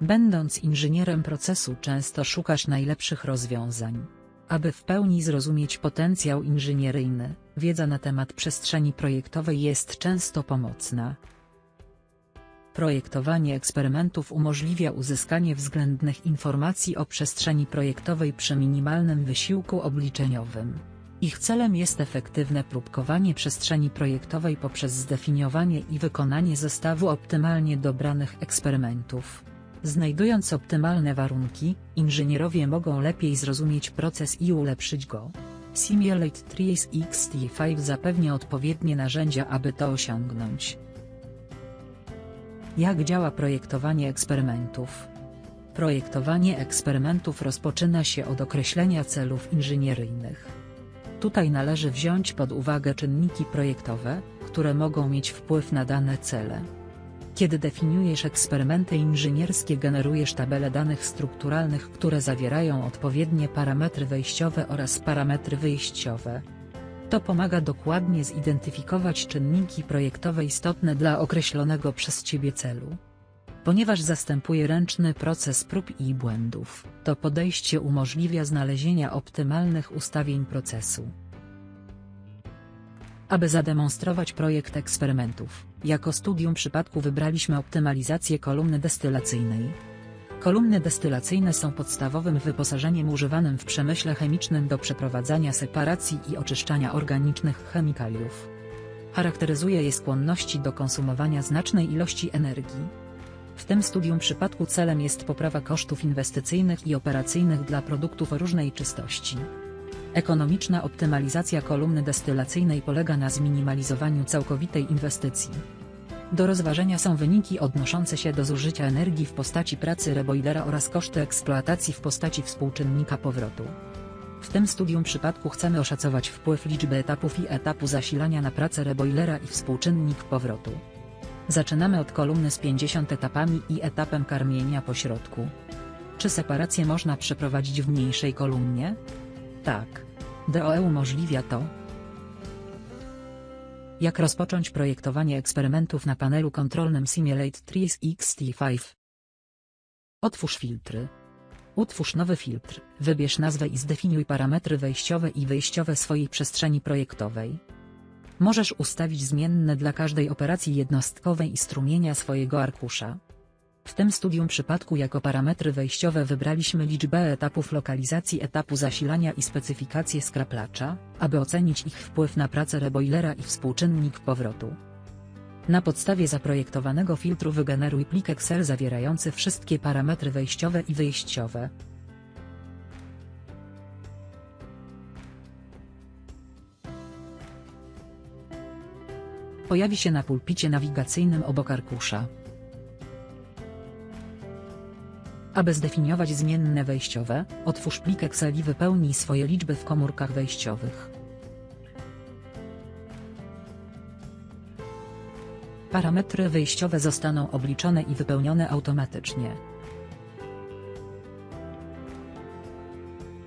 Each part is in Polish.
Będąc inżynierem procesu często szukasz najlepszych rozwiązań. Aby w pełni zrozumieć potencjał inżynieryjny, wiedza na temat przestrzeni projektowej jest często pomocna. Projektowanie eksperymentów umożliwia uzyskanie względnych informacji o przestrzeni projektowej przy minimalnym wysiłku obliczeniowym. Ich celem jest efektywne próbkowanie przestrzeni projektowej poprzez zdefiniowanie i wykonanie zestawu optymalnie dobranych eksperymentów. Znajdując optymalne warunki, inżynierowie mogą lepiej zrozumieć proces i ulepszyć go. Simulate Trees XT5 zapewnia odpowiednie narzędzia, aby to osiągnąć. Jak działa projektowanie eksperymentów? Projektowanie eksperymentów rozpoczyna się od określenia celów inżynieryjnych. Tutaj należy wziąć pod uwagę czynniki projektowe, które mogą mieć wpływ na dane cele. Kiedy definiujesz eksperymenty inżynierskie generujesz tabele danych strukturalnych, które zawierają odpowiednie parametry wejściowe oraz parametry wyjściowe. To pomaga dokładnie zidentyfikować czynniki projektowe istotne dla określonego przez Ciebie celu. Ponieważ zastępuje ręczny proces prób i błędów, to podejście umożliwia znalezienia optymalnych ustawień procesu. Aby zademonstrować projekt eksperymentów, jako studium przypadku wybraliśmy optymalizację kolumny destylacyjnej. Kolumny destylacyjne są podstawowym wyposażeniem używanym w przemyśle chemicznym do przeprowadzania separacji i oczyszczania organicznych chemikaliów. Charakteryzuje je skłonności do konsumowania znacznej ilości energii. W tym studium przypadku celem jest poprawa kosztów inwestycyjnych i operacyjnych dla produktów o różnej czystości. Ekonomiczna optymalizacja kolumny destylacyjnej polega na zminimalizowaniu całkowitej inwestycji. Do rozważenia są wyniki odnoszące się do zużycia energii w postaci pracy reboilera oraz koszty eksploatacji w postaci współczynnika powrotu. W tym studium przypadku chcemy oszacować wpływ liczby etapów i etapu zasilania na pracę reboilera i współczynnik powrotu. Zaczynamy od kolumny z 50 etapami i etapem karmienia po środku. Czy separację można przeprowadzić w mniejszej kolumnie? Tak. DOE umożliwia to. Jak rozpocząć projektowanie eksperymentów na panelu kontrolnym Simulate Trees XT5? Otwórz filtry. Utwórz nowy filtr, wybierz nazwę i zdefiniuj parametry wejściowe i wyjściowe swojej przestrzeni projektowej. Możesz ustawić zmienne dla każdej operacji jednostkowej i strumienia swojego arkusza. W tym studium przypadku jako parametry wejściowe wybraliśmy liczbę etapów lokalizacji etapu zasilania i specyfikację skraplacza, aby ocenić ich wpływ na pracę reboilera i współczynnik powrotu. Na podstawie zaprojektowanego filtru wygeneruj plik Excel zawierający wszystkie parametry wejściowe i wyjściowe. Pojawi się na pulpicie nawigacyjnym obok arkusza. Aby zdefiniować zmienne wejściowe, otwórz plik Excel i wypełnij swoje liczby w komórkach wejściowych. Parametry wejściowe zostaną obliczone i wypełnione automatycznie.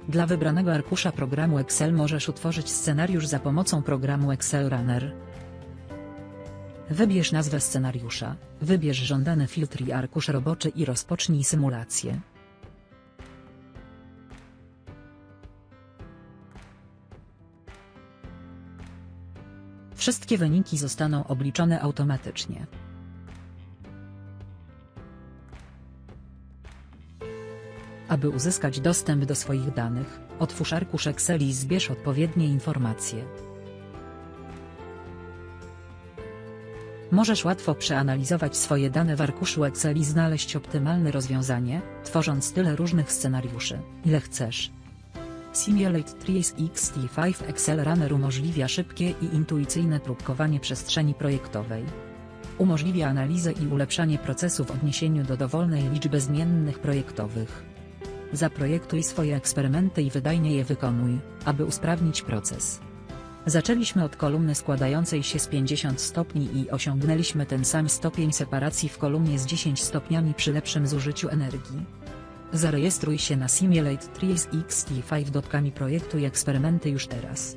Dla wybranego arkusza programu Excel możesz utworzyć scenariusz za pomocą programu Excel Runner. Wybierz nazwę scenariusza, wybierz żądany filtr i arkusz roboczy i rozpocznij symulację. Wszystkie wyniki zostaną obliczone automatycznie. Aby uzyskać dostęp do swoich danych, otwórz arkusz Excel i zbierz odpowiednie informacje. Możesz łatwo przeanalizować swoje dane w arkuszu Excel i znaleźć optymalne rozwiązanie, tworząc tyle różnych scenariuszy, ile chcesz. Simulate Trees XT5 Excel Runner umożliwia szybkie i intuicyjne próbkowanie przestrzeni projektowej. Umożliwia analizę i ulepszanie procesu w odniesieniu do dowolnej liczby zmiennych projektowych. Zaprojektuj swoje eksperymenty i wydajnie je wykonuj, aby usprawnić proces. Zaczęliśmy od kolumny składającej się z 50 stopni i osiągnęliśmy ten sam stopień separacji w kolumnie z 10 stopniami przy lepszym zużyciu energii. Zarejestruj się na Simulate Trees XT5. Projektuj eksperymenty już teraz.